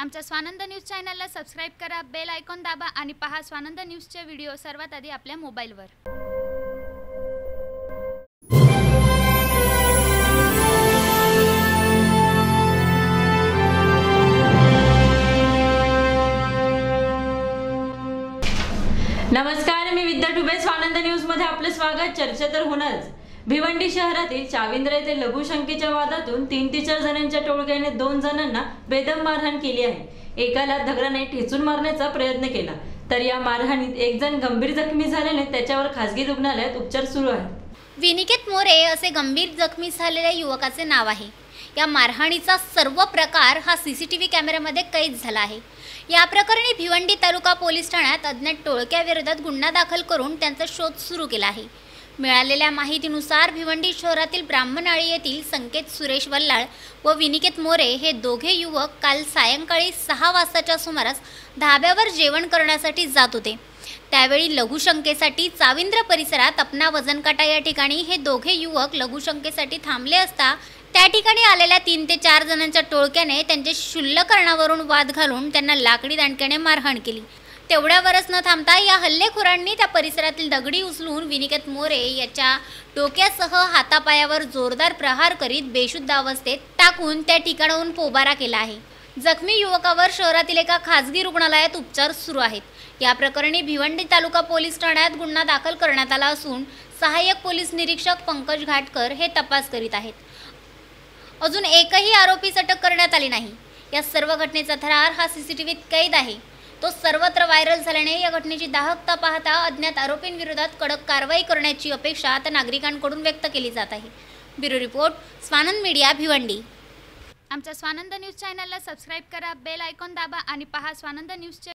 आमच्या स्वानंद न्यूज चॅनलला सबस्क्राईब करा बेल आयकॉन दाबा आणि पहा स्वानंद न्यूजचे व्हिडिओ सर्वात आधी आपल्या मोबाईलवर. नमस्कार मी विद्या टुबे स्वानंद न्यूजमध्ये आपलं स्वागत. चर्चा तर होणारच. भिवंडी शहरातील चाविंद्र येथे लघुशंकेच्या वादातून तीन ते चार जणांच्या टोळक्याने दोन जणांना बेदम मारहाण केली आहे. एकाला दगडाने ठेचून मारण्याचा प्रयत्न केला. तर या मारहाणीत एक जण गंभीर जखमी झाल्याने त्याच्यावर खासगी रुग्णालयात उपचार सुरू आहेत. विनिकेत मोरे असे गंभीर जखमी झालेल्या युवकाचे नाव आहे. या मारहाणीचा सर्व प्रकार हा सी सी टी व्ही कॅमेऱ्यामध्ये कैद झाला आहे. या प्रकरणी भिवंडी तालुका पोलीस ठाण्यात अज्ञात टोळक्याविरोधात गुन्हा दाखल करून त्यांचा शोध सुरू केला आहे. मिळालेल्या माहितीनुसार भिवंडी शहरातील ब्राह्मणाळी येथील संकेत सुरेश वल्लाळ व विनिकेत मोरे हे दोघे युवक काल सायंकाळी सहा वाजताच्या सुमारास धाब्यावर जेवण करण्यासाठी जात होते. त्यावेळी लघुशंकेसाठी चाविंद्र परिसरात अपना वजनकाटा या ठिकाणी हे दोघे युवक लघुशंकेसाठी थांबले असता त्या ठिकाणी आलेल्या तीन ते चार जणांच्या टोळक्याने त्यांचे शुल्लकरणावरून वाद घालून त्यांना लाकडी दांडक्याने मारहाण केली. तेवढ्यावरच न थांबता या हल्लेखोरांनी त्या परिसरातील दगडी उचलून विनिकेत मोरे याच्या डोक्यासह हातापायावर जोरदार प्रहार करीत बेशुद्ध अवस्थेत टाकून त्या ठिकाणाहून पोबारा केला आहे. जखमी युवकावर शहरातील एका खासगी रुग्णालयात उपचार सुरू आहेत. या प्रकरणी भिवंडी तालुका पोलीस ठाण्यात गुन्हा दाखल करण्यात आला असून सहाय्यक पोलीस निरीक्षक पंकज घाटकर हे तपास करीत आहेत. अजून एकही आरोपीस अटक करण्यात आली नाही. या सर्व घटनेचा थरार हा सीसीटीव्हीत कैद आहे. तो सर्वत्र व्हायरल झाल्याने या घटनेची दाहकता पाहता अज्ञात आरोपींविरोधात कडक कारवाई करण्याची अपेक्षा आता नागरिकांकडून व्यक्त केली जात आहे. Bureau report Swanand media Bhiwandi. आमच्या स्वानंद न्यूज चॅनलला सबस्क्राईब करा बेल आयकॉन दाबा आणि पहा स्वानंद न्यूजचे